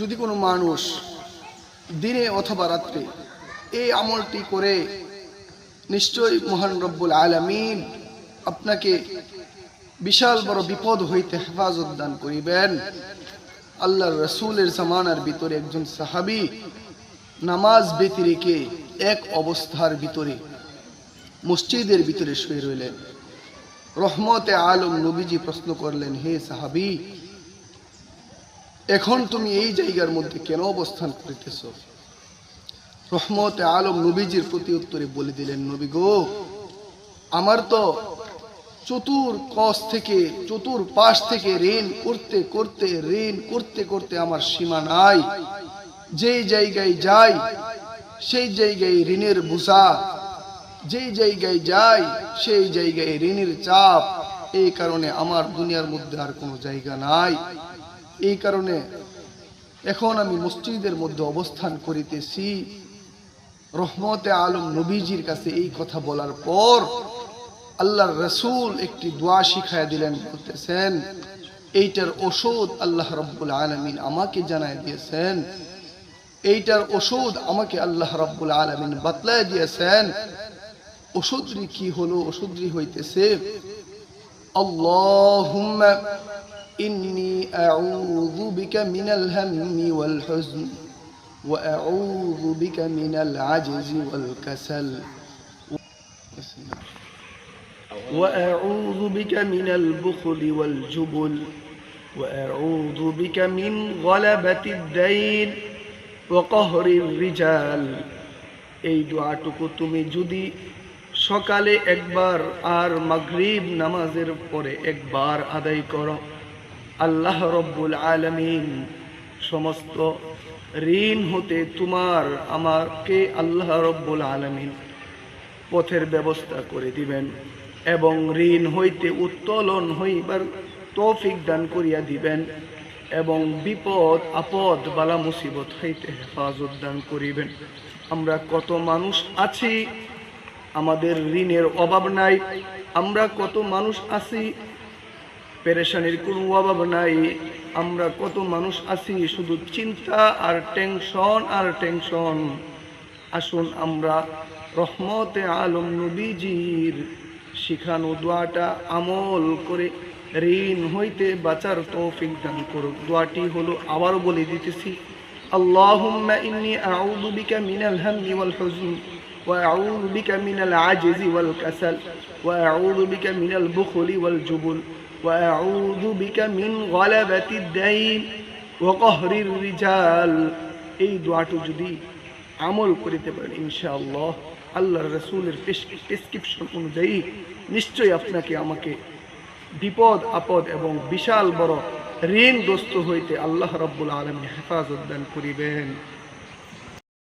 যদি কোনো মানুষ দিনে অথবা রাত্রে এই আমলটি করে, নিশ্চয়ই মহান রব্বুল আলামিন আপনাকে বিশাল বড় বিপদ হইতে হেফাজত দান করিবেন। আল্লাহ রসুলের জামানার ভিতরে একজন সাহাবি নামাজ ব্যতি রেখে এক অবস্থার ভিতরে, মসজিদের ভিতরে শুয়ে রইলেন। রহমতে আলম নবীজি প্রশ্ন করলেন, হে সাহাবি এখন তুমি এই জায়গার মধ্যে কেন অবস্থান করিতেছ? রহমতে আলম নবীজির প্রতি উত্তরে বলে দিলেন, নবী গো, আমার তো চতুর কস থেকে, চতুর পাশ থেকে ঋণ করতে করতে, ঋণ করতে করতে আমার সীমা নাই। যেই জায়গায় যাই, সেই জায়গায় ঋণের বোঝা। যেই জায়গায় যাই, সেই জায়গায় ঋণের চাপ। এই কারণে আমার দুনিয়ার মধ্যে আর কোনো জায়গা নাই। এই কারণে এখন আমি মসজিদের মধ্যে অবস্থান করিতেছি। রহমতে আলম নবীজির কাছে এই কথা বলার পর আল্লাহর রসুল একটি দোয়া শিখাইয়া দিলেন, বলতেছেন, এইটার ওষুধ আল্লাহ রব্বুল আলমিন আমাকে জানাই দিয়েছেন। এইটার ওষুধ আমাকে আল্লাহ রব্বুল আলমিন বাতলাই দিয়েছেন। ওষুধটি কি হলো? ওষুধটি হইতেছে আল্লাহ ইন্নি أعوذ بك من الهم والحزن وأعوذ بك من العجز والكسل وأعوذ بك من البخل والجبل وأعوذ بك من غلبة الدين وقهر الرجال এই দোয়াটুকু তুমি যদি সকালে একবার আর মাগরিব নামাজের পরে একবার আদায় করো আল্লাহ রব্বুল আলমিন, সমস্ত ঋণ হতে তোমার, আমাকে আল্লাহ রব্বুল আলমিন পথের ব্যবস্থা করে দিবেন এবং ঋণ হইতে উত্তোলন হইবার তৌফিক দান করিয়া দিবেন এবং বিপদ, আপদ, বালা মুসিবত হইতে হেফাজত দান করিবেন। আমরা কত মানুষ আছি, আমাদের ঋণের অভাব নাই, আমরা কত মানুষ আছি পেরেশানির কোনো অভাব নাই আমরা কত মানুষ আছি শুধু চিন্তা আর টেনশন আর টেনশন আসুন আমরা রহমতে আলম নবীজির শিখানো দোয়াটা আমল করে ঋণ হইতে বাঁচার তৌফিক দান করুক দোয়াটি হলো আবারও বলে দিতেছি اللهم إني أعوذ بك من الهم والحزن وأعوذ بك من العجز والكسل وأعوذ بك من البخل والجبن وأعوذ بك من غلبة الدين وقهر الرجال এই দোয়াটা যদি আমল করিতে পারেন ইনশাআল্লাহ আল্লাহর রসুলের প্রেসক্রিপশন অনুযায়ী নিশ্চয়ই আপনাকে আমাকে বিপদ আপদ এবং বিশাল বড় ঋণগ্রস্ত হইতে আল্লাহ রব্বুল আলমী হেফাজত দান করিবেন